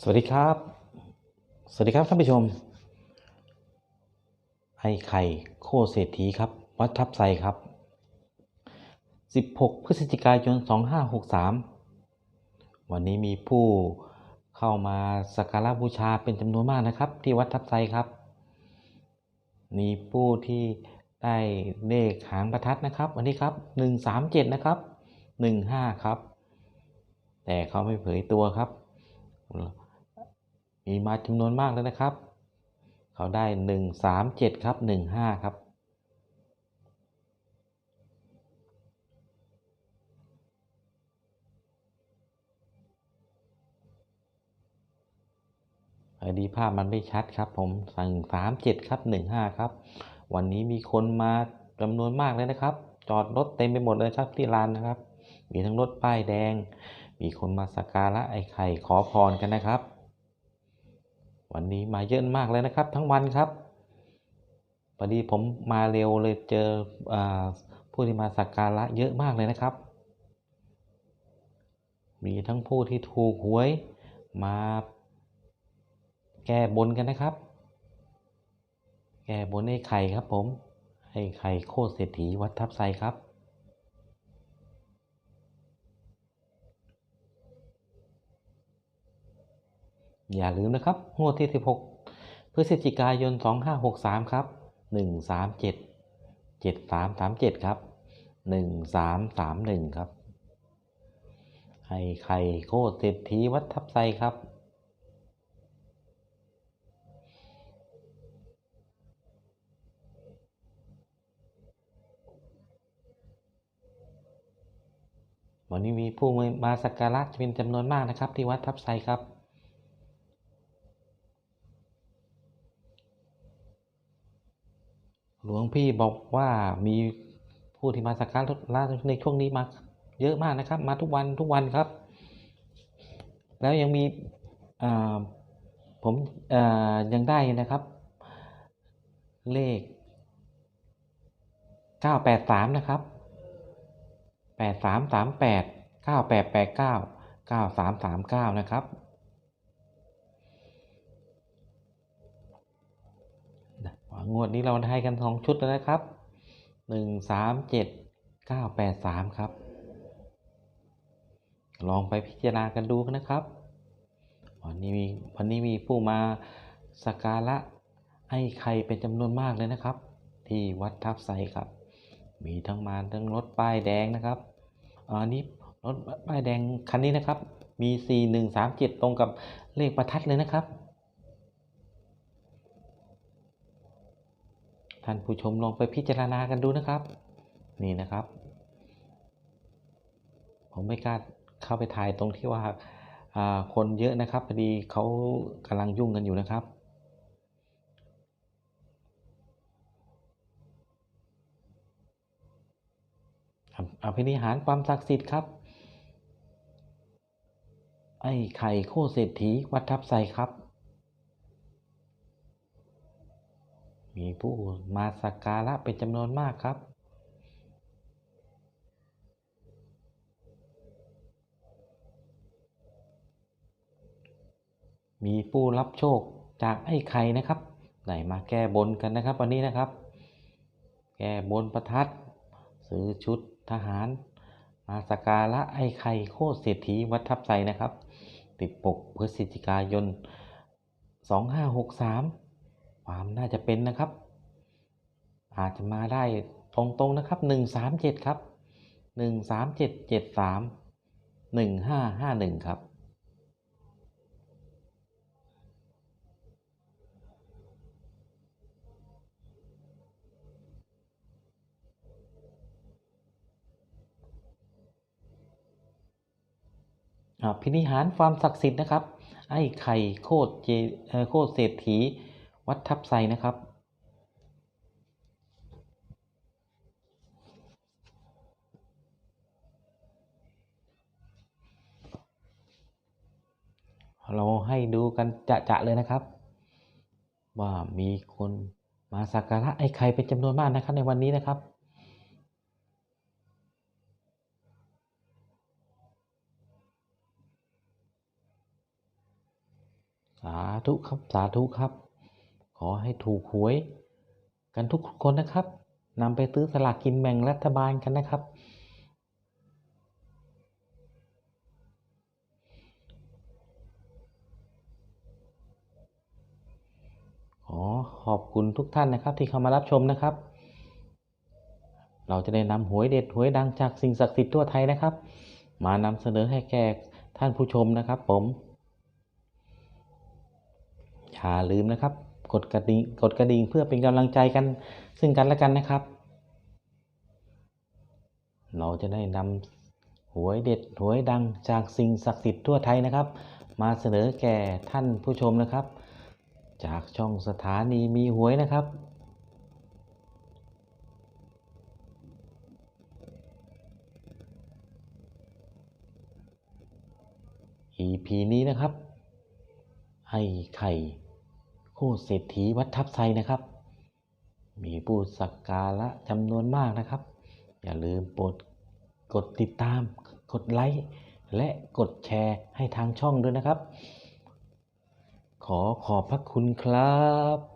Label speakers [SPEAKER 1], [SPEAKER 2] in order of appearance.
[SPEAKER 1] สวัสดีครับ สวัสดีครับท่านผู้ชม ไอ้ไข่โคเศรษฐีครับ วัดทับไซครับ 16 พฤศจิกายน 2563 วันนี้มีผู้เข้ามาสักการะบูชาเป็นจำนวนมากนะครับ ที่วัดทับไซครับ มีผู้ที่ได้เลขหางประทัดนะครับ วันนี้ครับ 137 นะครับ 15 ครับ แต่เขาไม่เผยตัวครับ มีมาจำนวนมากแล้วนะครับ เขาได้ 137 ครับ 15 ครับอดีภาพมันไม่ชัดครับ ผมสั่ง37 ครับ 15 ครับ วันนี้มีคนมาจำนวนมากเลยนะครับ จอดรถเต็มไปหมดเลยครับที่ลานนะครับ มีทั้งรถป้ายแดง มีคนมาสักการะไอ้ไข่ขอพรกันนะครับ วันนี้มาเยอะมากเลยนะครับ ทั้งวันครับพอดีผมมาเร็วเลยเจออผู้ที่มาสักการะเยอะมากเลยนะครับ มีทั้งผู้ที่ถูกหวยมาแก้บนกันนะครับ แก้บนไอ้ไข่ครับผมไอ้ไข่โคตรเศรษฐีวัดทับไซครับ อย่าลืมนะครับงวดที่ 16 พฤศจิกายน 2563 ครับ 137 7337 ครับ 1331 ครับให้ไข่โคตรเศรษฐีวัดทับไซครับ วันนี้มีผู้มาสักการะเป็นจำนวนมากนะครับ ที่วัดทับไซครับ หลวงพี่บอกว่ามีผู้ที่มาสักการะในช่วงนี้มาเยอะมากนะครับ มาทุกวันทุกวันครับ แล้วยังมีผมยังได้นะครับ เลข 983 นะครับ 8338 9889 9339 นะครับ งวดนี้เราได้กันสองชุดแล้วนะครับหนึ่งสามเจ็ดเก้าแปดสามครับ ลองไปพิจารณากันดูนะครับ วันนี้มีวันนี้มีผู้มาสักการะไอ้ไข่เป็นจำนวนมากเลยนะครับ ที่วัดทับไซครับ มีทั้งมาทั้งรถป้ายแดงนะครับอันนี้รถป้ายแดงคันนี้นะครับ มีสี่หนึ่งสามเจ็ดตรงกับเลขประทัดเลยนะครับ ท่านผู้ชมลองไปพิจารณากันดูนะครับ นี่นะครับ ผมไม่กล้าเข้าไปถ่ายตรงที่ว่าคนเยอะนะครับพอดีเขากำลังยุ่งกันอยู่นะครับ อภินิหารความศักดิ์สิทธิ์ครับ ไอ้ไข่โคเศรษฐีวัดทับไซครับ มีผู้มาสักการะเป็นจำนวนมากครับ มีผู้รับโชคจากไอ้ไข่นะครับไหนมาแก้บนกันนะครับ วันนี้นะครับ แก้บนประทัดซื้อชุดทหาร มาสักการะไอ้ไข่โคตรเศรษฐีวัดทับไซนะครับ ติดปกพฤศจิกายน 2563 ความน่าจะเป็นนะครับ อาจจะมาได้ตรงๆนะครับ 137 ครับ 13773 1551 ครับพินิหารความศักดิ์สิทธิ์นะครับ ไอ้ไข่โคตรเจโคตรเศรษฐี วัดทับไซนะครับ เราให้ดูกันจะๆเลยนะครับ ว่ามีคนมาสักการะไอ้ไข่เป็นจำนวนมากนะครับในวันนี้นะครับสาธุครับ สาธุครับ อให้ถูกหวย กันทุกคนนะครับนำไปซื้อสลากกินแบ่งรัฐบาลกันนะครับ ขอขอบคุณทุกท่านนะครับที่เข้ามารับชมนะครับ เราจะได้นำหวยเด็ดหวยดังจากสิ่งศักดิ์สิทธิ์ทั่วไทยนะครับ มานำเสนอให้แก่ท่านผู้ชมนะครับผมอย่าลืมนะครับ กดกระดิ่งกดกระดิ่งเพื่อเป็นกำลังใจกัน ซึ่งกันและกันนะครับ เราจะได้นำหวยเด็ดหวยดังจากสิ่งศักดิ์สิทธิ์ทั่วไทยนะครับ มาเสนอแก่ท่านผู้ชมนะครับ จากช่องสถานีมีหวยนะครับ EP นี้นะครับ ให้ไข่ คู่เศรษฐีวัดทับไซนะครับ มีผู้สักการะจำนวนมากนะครับ อย่าลืมโปรดกดติดตาม กดไลค์และกดแชร์ให้ทางช่องด้วยนะครับ ขอขอบพระคุณครับ